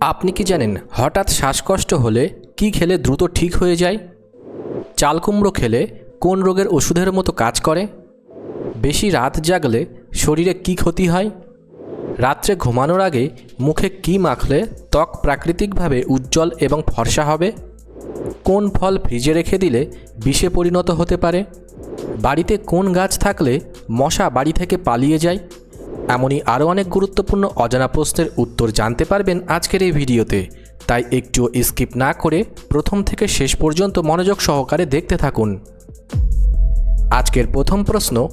আপনি কি জানেন হঠাৎ শ্বাসকষ্ট হলে কি খেলে দ্রুত ঠিক হয়ে যায়? চাল কুমড়ো খেলে কোন রোগের ওষুধের মতো কাজ করে? বেশি রাত জাগলে শরীরে কি ক্ষতি হয়? রাত্রে ঘুমানোর আগে মুখে কি মাখলে ত্বক প্রাকৃতিকভাবে উজ্জ্বল এবং ফর্সা হবে? কোন ফল ফ্রিজে রেখে দিলে বিষে পরিণত হতে পারে? বাড়িতে কোন গাছ থাকলে মশা বাড়ি থেকে পালিয়ে যায়? এমনই আরও অনেক গুরুত্বপূর্ণ অজানা প্রশ্নের উত্তর জানতে পারবেন আজকের এই ভিডিওতে। তাই একটুও স্কিপ না করে প্রথম থেকে শেষ পর্যন্ত মনোযোগ সহকারে দেখতে থাকুন। আজকের প্রথম প্রশ্ন,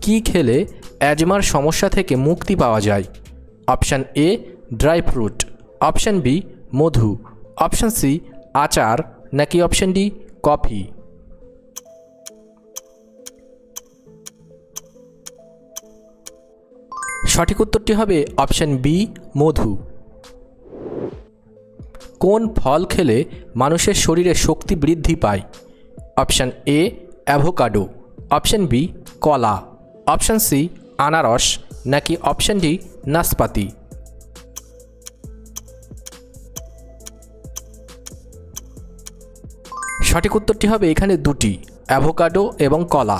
কি খেলে অ্যাজমার সমস্যা থেকে মুক্তি পাওয়া যায়? Option A, dry fruit. Option B, Madhu. Option C, আচার। নাকি অপশান ডি, কফি। সঠিক উত্তরটি হবে অপশান বি, মধু। কোন ফল খেলে মানুষের শরীরে শক্তি বৃদ্ধি পায়? Option A, avocado. Option B, কলা। অপশান সি, আনারস, নাকি অপশান ডি নাসপাতি সঠিক উত্তরটি হবে এখানে দুটি, অ্যাভোকাডো এবং কলা।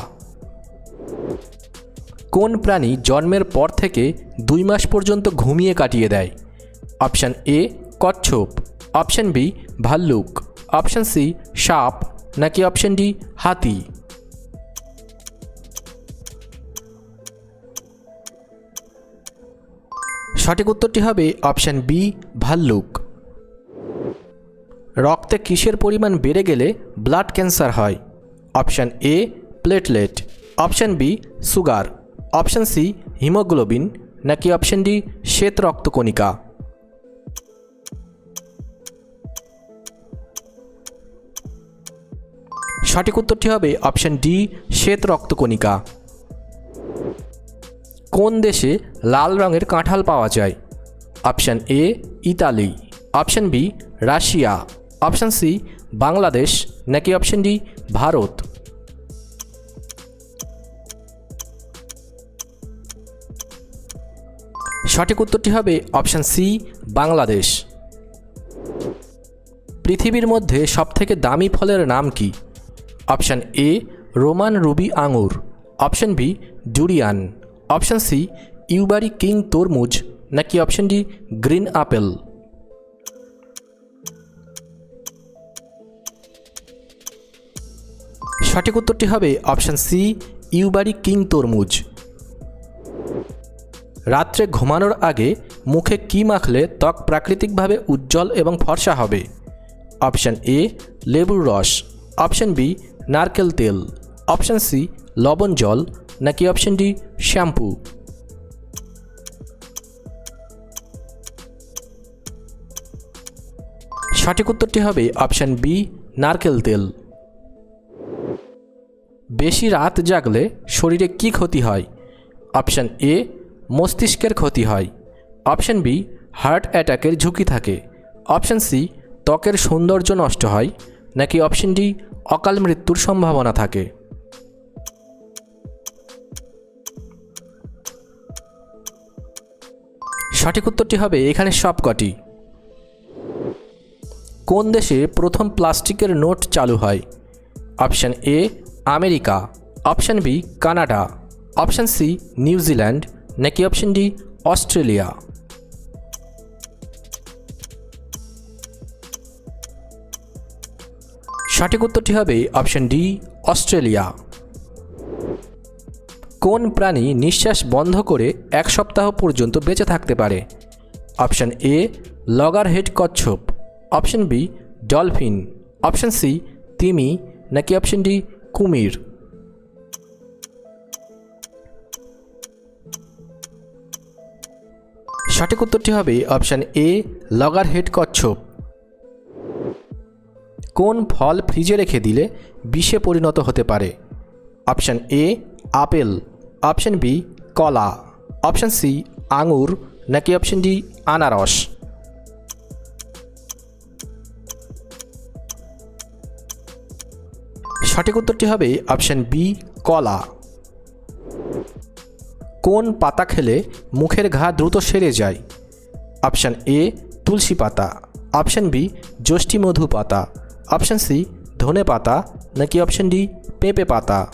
কোন প্রাণী জন্মের পর থেকে দুই মাস পর্যন্ত ঘুমিয়ে কাটিয়ে দেয়? অপশান এ, কচ্ছপ। অপশান বি, ভাল্লুক। অপশান সি, সাপ। নাকি অপশান ডি, হাতি? সঠিক উত্তরটি হবে অপশান বি, ভাল্লুক। রক্তে কিসের পরিমাণ বেড়ে গেলে ব্লাড ক্যান্সার হয়? Option A, platelet. Option B, sugar. Option C, haemoglobin, নাকি অপশান ডি, শ্বেত রক্তকণিকা? সঠিক উত্তরটি হবে অপশান ডি, শ্বেত রক্তকণিকা। কোন দেশে লাল রঙের কাঁঠাল পাওয়া যায়? Option A, Italy. Option B, Russia. Option C, Bangladesh. নাকি অপশান ডি, ভারত? সঠিক উত্তরটি হবে অপশান সি, বাংলাদেশ। পৃথিবীর মধ্যে সবথেকে দামি ফলের নাম কি? অপশান এ, রোমান রুবি আঙুর। Option B, durian. Option C, Yubari king তরমুজ। নাকি অপশান ডি, গ্রিন আপেল। সঠিক উত্তরটি হবে অপশান সি, ইউবারি কিং তরমুজ। রাত্রে ঘুমানোর আগে মুখে কি মাখলে ত্বক প্রাকৃতিকভাবে উজ্জ্বল এবং ফর্সা হবে? অপশান এ, লেবুর রস। অপশান বি, নারকেল তেল। অপশান সি, লবণ জল। নাকি অপশান ডি, শ্যাম্পু? সঠিক উত্তরটি হবে অপশান বি, নারকেল তেল। বেশি রাত জাগলে শরীরে কি ক্ষতি হয়? অপশান এ মস্তিষ্কের ক্ষতি হয়। অপশান বি, হার্ট অ্যাটাকের ঝুঁকি থাকে। অপশান সি, ত্বকের সৌন্দর্য নষ্ট হয়, নাকি অপশান ডি, অকাল মৃত্যুর সম্ভাবনা থাকে। সঠিক উত্তরটি হবে এখানে সবকটি। কোন দেশে প্রথম প্লাস্টিকের নোট চালু হয়? Option A, America. Option B, Canada. Option C, New Zealand. নাকি অপশন ডি অস্ট্রেলিয়া। সঠিক উত্তরটি হবে অপশন ডি অস্ট্রেলিয়া। কোন প্রাণী নিঃশ্বাস বন্ধ করে এক সপ্তাহ পর্যন্ত বেঁচে থাকতে পারে? অপশান এ লগার হেড কচ্ছপ। Option B dolphin option C তিমি। নাকি অপশান ডি কুমির। সঠিক উত্তরটি হবে অপশান এ, লগার হেড কচ্ছপ। কোন ফল ফ্রিজে রেখে দিলে বিষে পরিণত হতে পারে? Option A, apple. Option B, কলা। অপশান সি, আঙুর। নাকি অপশান ডি, আনারস? সঠিক উত্তরটি হবে অপশান বি, কলা। কোন পাতা খেলে মুখের ঘা দ্রুত সেরে যায়? অপশান এ, তুলসী পাতা। অপশন বি যষ্টি মধু পাতা। অপশান সি, ধনে পাতা। নাকি অপশন ডি, পেঁপে পাতা?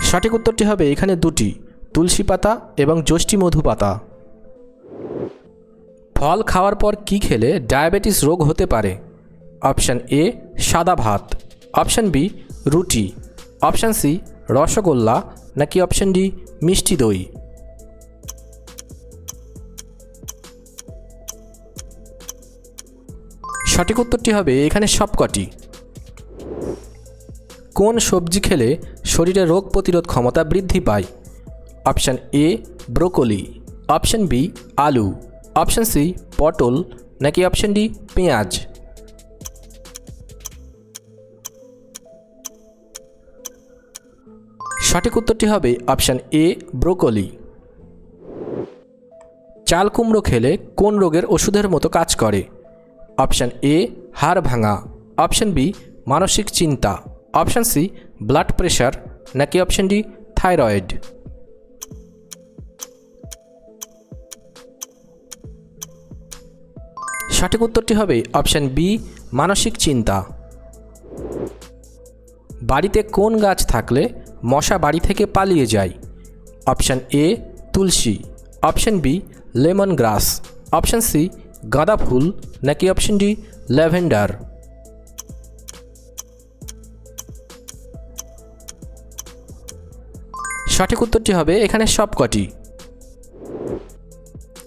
সঠিক উত্তরটি হবে এখানে দুটি, তুলসী পাতা এবং যষ্টি মধু পাতা। ফল খাওয়ার পর কি খেলে ডায়াবেটিস রোগ হতে পারে? অপশান এ, সাদা ভাত। অপশান বি, রুটি। অপশান সি, রসগোল্লা নাকি অপশান ডি, মিষ্টি দই? সঠিক উত্তরটি হবে এখানে সবকটি। কোন সবজি খেলে শরীরে রোগ প্রতিরোধ ক্ষমতা বৃদ্ধি পায়? Option A, broccoli. Option B, আলু। অপশান সি, পটল নাকি অপশান ডি, পেঁয়াজ? সঠিক উত্তরটি হবে অপশান এ, ব্রোকলি। চাল কুমড়ো খেলে কোন রোগের ওষুধের মতো কাজ করে? অপশান এ, হাড় ভাঙা। অপশান বি, মানসিক চিন্তা। অপশান সি, ব্লাড প্রেশার নাকি অপশান ডি, থাইরয়েড? সঠিক উত্তরটি হবে অপশান বি, মানসিক চিন্তা। বাড়িতে কোন গাছ থাকলে মশা বাড়ি থেকে পালিয়ে যায়। Option A, tulsi. Option B, lemon grass. Option C, গাঁদা ফুল। নাকি অপশান ডি, ল্যাভেন্ডার। সঠিক উত্তরটি হবে এখানে সবকটি।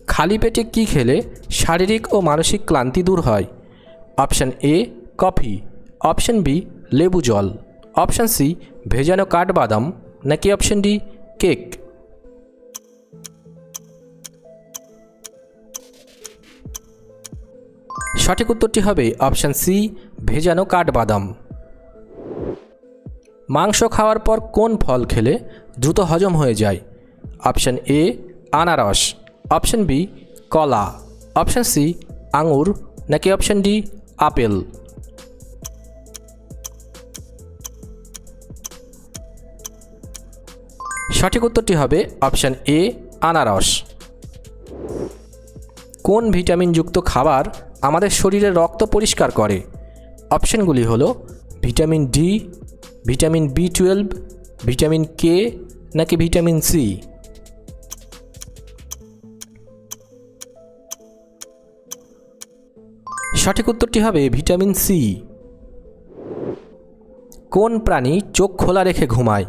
খালি পেটে কি খেলে শারীরিক ও মানসিক ক্লান্তি দূর হয়? Option A, coffee. Option B, লেবু জল। অপশান সি, ভেজানো কাঠবাদাম, নাকি অপশান ডি, কেক? সঠিক উত্তরটি হবে অপশান সি, ভেজানো কাঠবাদাম। মাংস খাওয়ার পর কোন ফল খেলে দ্রুত হজম হয়ে যায়? অপশান এ, আনারস। অপশান বি, কলা। অপশান সি, আঙুর। নাকি অপশান ডি, আপেল? সঠিক উত্তরটি হবে অপশান এ, আনারস। কোন ভিটামিনযুক্ত খাবার আমাদের শরীরে রক্ত পরিষ্কার করে? অপশানগুলি হলো vitamin D, vitamin B twelve, vitamin K নাকি ভিটামিন সি। সঠিক উত্তরটি হবে ভিটামিন সি। কোন প্রাণী চোখ খোলা রেখে ঘুমায়?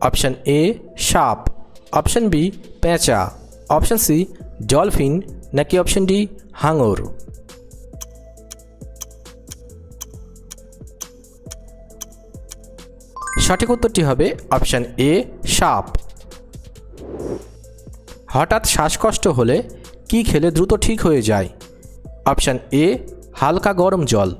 অপশান এ সাপ অপশান বি পেঁচা অপশান সি ডলফিন নাকি অপশান ডি হাঙর সঠিক উত্তরটি হবে অপশান এ সাপ হঠাৎ শ্বাসকষ্ট হলে কি খেলে দ্রুত ঠিক হয়ে যায়? অপশান এ হালকা গরম জল.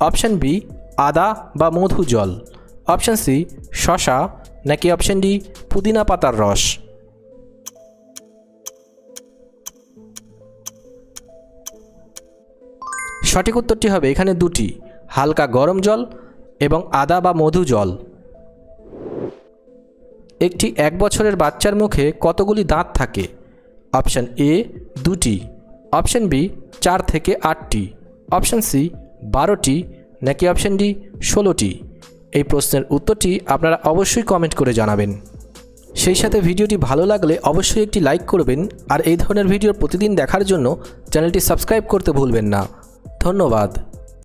অপশান বি আদা বা মধু জল. অপশান সি শশা নাকি অপশন ডি পুদিনা পাতার রস? সঠিক উত্তরটি হবে এখানে দুটি, হালকা গরম জল এবং আদা বা মধু জল। একটি এক বছরের বাচ্চার মুখে কতগুলি দাঁত থাকে? অপশান এ দুটি। অপশান বি চার থেকে আটটি। অপশান সি বারোটি। নাকি অপশান ডি ষোলোটি? এই প্রশ্নের উত্তরটি আপনারা অবশ্যই কমেন্ট করে জানাবেন। সেই সাথে ভিডিওটি ভালো লাগলে অবশ্যই একটি লাইক করবেন আর এই ধরনের ভিডিও প্রতিদিন দেখার জন্য চ্যানেলটি সাবস্ক্রাইব করতে ভুলবেন না। ধন্যবাদ।